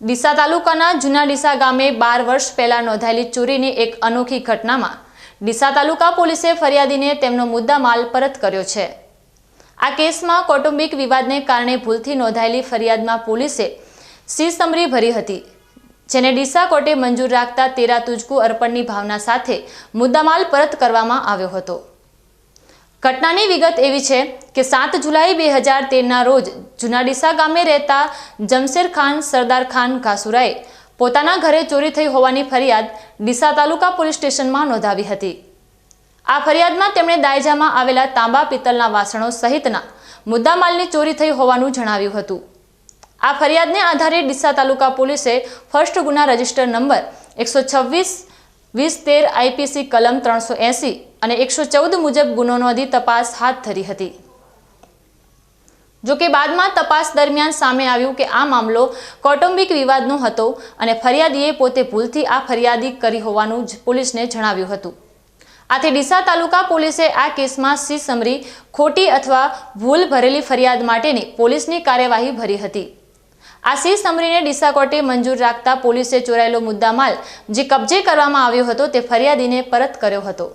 ડીસા તાલુકાના જૂના ડીસા ગામે બાર વર્ષ પહેલા નોંધાયેલી ચોરીની એક અનોખી ઘટનામાં ડીસા તાલુકા પોલીસે ફરિયાદીને તેમનો મુદ્દામાલ પરત કર્યો છે. આ કેસમાં કૌટુંબિક વિવાદને કારણે ભૂલથી નોંધાયેલી ફરિયાદમાં પોલીસે સીસમરી ભરી હતી, જેને ડીસા કોર્ટે મંજૂર રાખતા તેરા તુજકુ અર્પણની ભાવના સાથે મુદ્દામાલ પરત કરવામાં આવ્યો હતો. ઘટનાની વિગત એવી છે કે સાત જુલાઈ બે હજાર તેરના રોજ જૂના ડીસા ગામે રહેતા જમશેર ખાન સરદાર ખાન ઘાસુરાએ પોતાના ઘરે ચોરી થઈ હોવાની ફરિયાદ ડીસા તાલુકા પોલીસ સ્ટેશનમાં નોંધાવી હતી. આ ફરિયાદમાં તેમણે દાયજામાં આવેલા તાંબા પિત્તલના વાસણો સહિતના મુદ્દામાલની ચોરી થઈ હોવાનું જણાવ્યું હતું. આ ફરિયાદને આધારે ડીસા તાલુકા પોલીસે ફર્સ્ટ ગુના રજિસ્ટર નંબર એકસો છવ્વીસ, વીસ તેર આઈપીસી કલમ ત્રણસો એંસી અને એકસો ચૌદ મુજબ ગુનો નોંધી તપાસ હાથ ધરી હતી. જોકે બાદમાં તપાસ દરમિયાન સામે આવ્યું કે આ મામલો કૌટુંબિક વિવાદનો હતો અને ફરિયાદીએ પોતે ભૂલથી આ ફરિયાદી કરી હોવાનું જ પોલીસને જણાવ્યું હતું. આથી ડીસા તાલુકા પોલીસે આ કેસમાં સી સમરી, ખોટી અથવા ભૂલ ભરેલી ફરિયાદ માટેની પોલીસની કાર્યવાહી ભરી હતી. આ સી સમરીને ડીસા કોર્ટે મંજૂર રાખતા પોલીસે ચોરાયેલો મુદ્દામાલ જે કબજે કરવામાં આવ્યો હતો તે ફરિયાદીને પરત કર્યો હતો.